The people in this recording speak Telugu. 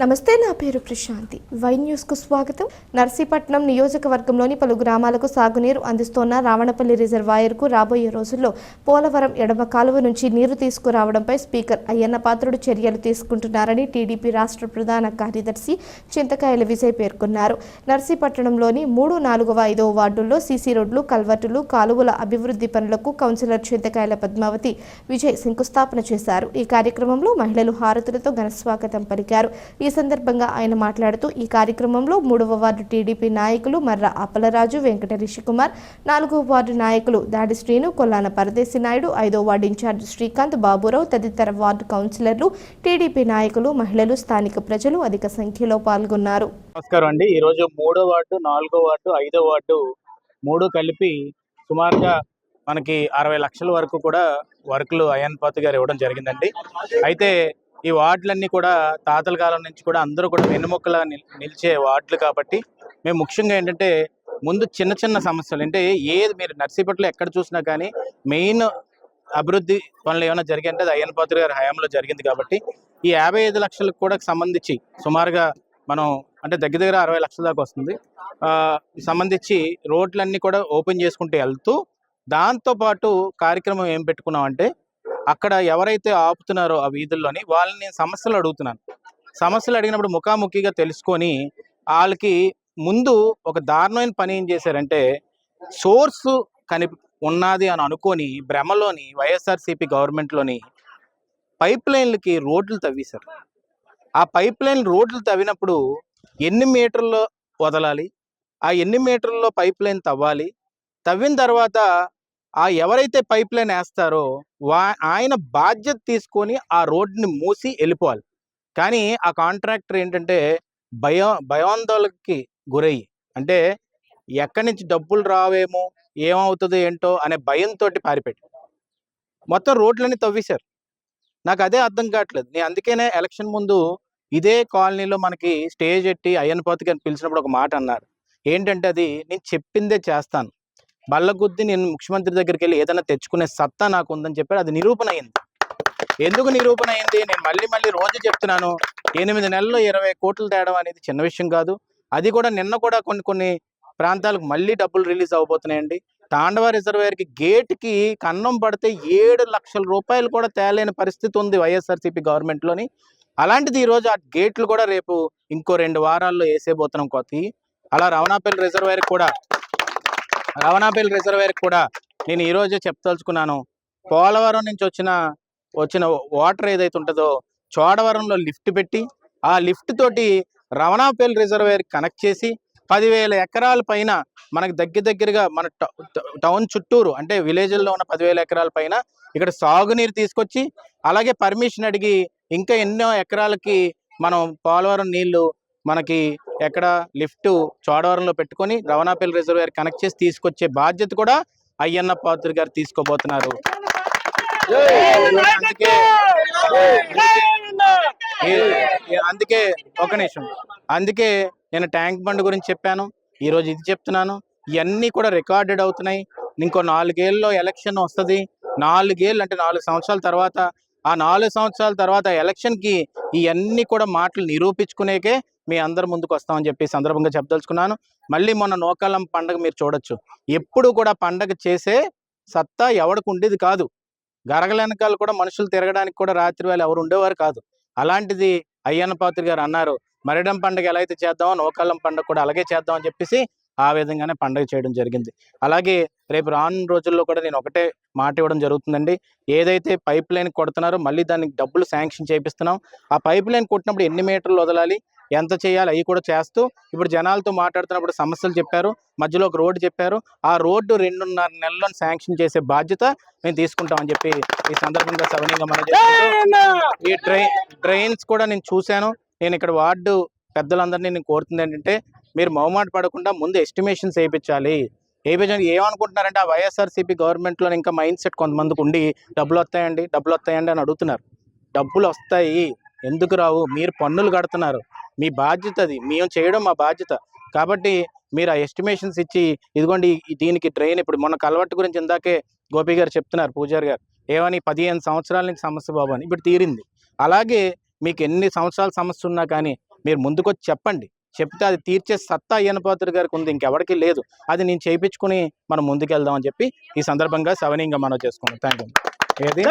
నమస్తే నా పేరు ప్రశాంతి. వై న్యూస్కు స్వాగతం. నర్సీపట్నం నియోజకవర్గంలోని పలు గ్రామాలకు సాగునీరు అందిస్తోన్న రావణపల్లి రిజర్వాయర్కు రాబోయే రోజుల్లో పోలవరం ఎడమ కాలువ నుంచి నీరు తీసుకురావడంపై స్పీకర్ అయ్యన్న పాత్రుడు చర్యలు తీసుకుంటున్నారని టీడీపీ రాష్ట్ర ప్రధాన కార్యదర్శి చింతకాయల విజయ్ పేర్కొన్నారు. నర్సీపట్నంలోని మూడు నాలుగవ ఐదవ వార్డుల్లో సీసీ రోడ్లు కల్వర్టులు కాలువల అభివృద్ధి పనులకు కౌన్సిలర్ చింతకాయల పద్మావతి విజయ్ శంకుస్థాపన చేశారు. ఈ కార్యక్రమంలో మహిళలు హారతులతో ఘనస్వాగతం పలికారు. ఈ సందర్భంగా ఆయన మాట్లాడుతూ ఈ కార్యక్రమంలో మూడవ వార్డు టీడీపీ నాయకులు మర్ర అప్పలరాజు వెంకట రిషికుమార్ నాలుగవ వార్డు నాయకులు దాడి శ్రీను కొల్లాన పరదేశి నాయుడు ఐదో వార్డు ఇన్ఛార్జ్ శ్రీకాంత్ బాబురావు తదితర వార్డు కౌన్సిలర్లు టీడీపీ నాయకులు మహిళలు స్థానిక ప్రజలు అధిక సంఖ్యలో పాల్గొన్నారు. నమస్కారం అండి. ఈరోజు మూడో వార్డు నాలుగో వార్డు ఐదో వార్డు మూడు కలిపి సుమారుగా మనకి అరవై లక్షల వరకు కూడా వర్కులు అయాన్ పాతు గారు ఇవ్వడం జరిగిందండి. అయితే ఈ వార్డులన్నీ కూడా తాతల కాలం నుంచి కూడా అందరూ కూడా వెన్నుముక్కలా నిల్- నిలిచే వార్డులు కాబట్టి మేము ముఖ్యంగా ఏంటంటే ముందు చిన్న చిన్న సమస్యలు అంటే ఏది మీరు నర్సీపట్లో ఎక్కడ చూసినా కానీ మెయిన్ అభివృద్ధి పనులు ఏమైనా జరిగాయంటే అది అయ్యన్ పాత్ర గారి హయాంలో జరిగింది కాబట్టి ఈ యాభై ఐదు లక్షలకు కూడా సంబంధించి సుమారుగా మనం అంటే దగ్గర దగ్గర అరవై లక్షల దాకా వస్తుంది. సంబంధించి రోడ్లన్నీ కూడా ఓపెన్ చేసుకుంటూ వెళ్తూ దాంతో పాటు కార్యక్రమం ఏం పెట్టుకున్నాం అంటే అక్కడ ఎవరైతే ఆపుతున్నారో ఆ వీధుల్లోని వాళ్ళని నేను సమస్యలు అడుగుతున్నాను. సమస్యలు అడిగినప్పుడు ముఖాముఖిగా తెలుసుకొని వాళ్ళకి ముందు ఒక దారుణమైన పని ఏం చేశారంటే సోర్స్ కని ఉన్నది అని అనుకొని భ్రమలోని వైఎస్ఆర్సీపీ గవర్నమెంట్లోని పైప్ లైన్లకి రోడ్లు తవ్వేశారు. ఆ పైప్ లైన్ రోడ్లు తవ్వినప్పుడు ఎన్ని మీటర్లో వదలాలి? ఆ ఎన్ని మీటర్లలో పైప్ లైన్ తవ్వాలి? తవ్విన తర్వాత ఆ ఎవరైతే పైప్ లైన్ వేస్తారో వా ఆయన బాధ్యత తీసుకొని ఆ రోడ్ని మూసి వెళ్ళిపోవాలి. కానీ ఆ కాంట్రాక్టర్ ఏంటంటే భయ భయాందోళనకి గురయ్యి. అంటే ఎక్కడి నుంచి డబ్బులు రావేమో ఏమవుతుందో ఏంటో అనే భయంతో పారిపెట్టి. మొత్తం రోడ్లన్నీ తవ్వేశారు. నాకు అదే అర్థం కావట్లేదు. నేను అందుకనే ఎలక్షన్ ముందు ఇదే కాలనీలో మనకి స్టేజ్ ఎట్టి అయ్యనపోతకి అని పిలిచినప్పుడు ఒక మాట అన్నారు. ఏంటంటే అది నేను చెప్పిందే చేస్తాను. బల్లగుద్ది నేను ముఖ్యమంత్రి దగ్గరికి వెళ్ళి ఏదైనా తెచ్చుకునే సత్తా నాకు ఉందని చెప్పాడు. అది నిరూపణ అయింది ఎందుకు నిరూపణ అయింది నేను మళ్ళీ మళ్ళీ రోజు చెప్తున్నాను. ఎనిమిది నెలల్లో ఇరవై కోట్లు తేడం అనేది చిన్న విషయం కాదు. అది కూడా నిన్న కూడా కొన్ని కొన్ని ప్రాంతాలకు మళ్ళీ డబ్బులు రిలీజ్ అవబోతున్నాయండి. తాండవ రిజర్వేయర్కి గేట్కి కన్నం పడితే ఏడు లక్షల రూపాయలు కూడా తేలేని పరిస్థితి ఉంది వైఎస్ఆర్సీపీ గవర్నమెంట్లోని. అలాంటిది ఈరోజు ఆ గేట్లు కూడా రేపు ఇంకో రెండు వారాల్లో వేసేబోతున్నాం కొత్త అలా రవణాపల్లి రిజర్వేయర్ కూడా రవణాపల్లి రిజర్వేర్ కూడా నేను ఈరోజే చెప్పదలుచుకున్నాను. పోలవరం నుంచి వచ్చిన వచ్చిన వాటర్ ఏదైతే ఉంటుందో చోడవరంలో లిఫ్ట్ పెట్టి ఆ లిఫ్ట్ తోటి రవణాపల్లి రిజర్వేర్ కనెక్ట్ చేసి పదివేల ఎకరాల పైన మనకు దగ్గర దగ్గరగా మన టౌన్ చుట్టూరు అంటే విలేజ్ల్లో ఉన్న పదివేల ఎకరాల పైన ఇక్కడ సాగునీరు తీసుకొచ్చి అలాగే పర్మిషన్ అడిగి ఇంకా ఎన్నో ఎకరాలకి మనం పోలవరం నీళ్ళు మనకి ఎక్కడ లిఫ్ట్ చోడవరంలో పెట్టుకొని రవణాపల్లి రిజర్వేర్ కనెక్ట్ చేసి తీసుకొచ్చే బాధ్యత కూడా అయ్యన్న పాత్ర గారు తీసుకోబోతున్నారు. అందుకే ఒక నిమిషం. అందుకే నేను ట్యాంక్ బండ్ గురించి చెప్పాను. ఈరోజు ఇది చెప్తున్నాను. ఇవన్నీ కూడా రికార్డెడ్ అవుతున్నాయి. ఇంకో నాలుగేళ్ళలో ఎలక్షన్ వస్తుంది. నాలుగేళ్ళు అంటే నాలుగు సంవత్సరాల తర్వాత ఆ నాలుగు సంవత్సరాల తర్వాత ఎలక్షన్కి ఇవన్నీ కూడా మాటలు నిరూపించుకునేకే మీ అందరి ముందుకు వస్తామని చెప్పి సందర్భంగా చెప్పదలుచుకున్నాను. మళ్ళీ మొన్న నోకాలం పండగ మీరు చూడొచ్చు. ఎప్పుడు కూడా పండగ చేసే సత్తా ఎవరికి ఉండేది కాదు. గరగల వెనకాల కూడా మనుషులు తిరగడానికి కూడా రాత్రి వేళ ఎవరు ఉండేవారు కాదు. అలాంటిది అయ్యన్న పాత్రి గారు అన్నారు మరిడం పండుగ ఎలా అయితే చేద్దామో నోకాలం పండుగ కూడా అలాగే చేద్దామని చెప్పేసి ఆ విధంగానే పండుగ చేయడం జరిగింది. అలాగే రేపు రానున్న రోజుల్లో కూడా నేను ఒకటే మాట ఇవ్వడం జరుగుతుందండి. ఏదైతే పైప్ లైన్ కొడుతున్నారో మళ్ళీ దానికి డబ్బులు శాంక్షన్ చేపిస్తున్నాం. ఆ పైప్ లైన్ కొట్టినప్పుడు ఎన్ని మీటర్లు వదలాలి? ఎంత చేయాలి? అవి కూడా చేస్తూ ఇప్పుడు జనాలతో మాట్లాడుతున్నప్పుడు సమస్యలు చెప్పారు. మధ్యలో ఒక రోడ్డు చెప్పారు. ఆ రోడ్డు రెండున్నర నెలల్లో శాంక్షన్ చేసే బాధ్యత మేము తీసుకుంటామని చెప్పి ఈ సందర్భంగా సవనీయంగా మనం ఈ డ్రైన్ డ్రైన్స్ కూడా నేను చూశాను. నేను ఇక్కడ వార్డు పెద్దలందరినీ నేను కోరుతుంది ఏంటంటే మీరు మొహమాట పడకుండా ముందు ఎస్టిమేషన్స్ వేయించాలి. వేయించండి ఏమనుకుంటున్నారంటే ఆ వైఎస్ఆర్సీపీ గవర్నమెంట్లో ఇంకా మైండ్ సెట్ కొంతమందికి ఉండి డబ్బులు వస్తాయండి డబ్బులు వస్తాయండి అని అడుగుతున్నారు. డబ్బులు వస్తాయి. ఎందుకు రావు? మీరు పన్నులు కడుతున్నారు. మీ బాధ్యత అది. మేము చేయడం మా బాధ్యత. కాబట్టి మీరు ఆ ఎస్టిమేషన్స్ ఇచ్చి ఇదిగోండి దీనికి డ్రైన్ ఇప్పుడు మొన్న కలవట్టు గురించి ఇందాకే గోపి గారు చెప్తున్నారు పూజారి గారు. ఏమని పదిహేను సంవత్సరాల నుంచి సమస్య బాబు అని. ఇప్పుడు తీరింది. అలాగే మీకు ఎన్ని సంవత్సరాల సమస్య ఉన్నా కానీ మీరు ముందుకొచ్చి చెప్పండి. చెప్తే అది తీర్చే సత్తా అయ్యన్న పాత్ర గారికి ఉంది. ఇంకెవరికి లేదు. అది నేను చేయించుకుని మనం ముందుకెళ్దాం అని చెప్పి ఈ సందర్భంగా సవనీయంగా మనం చేసుకున్నాం. థ్యాంక్ యూ ఏది?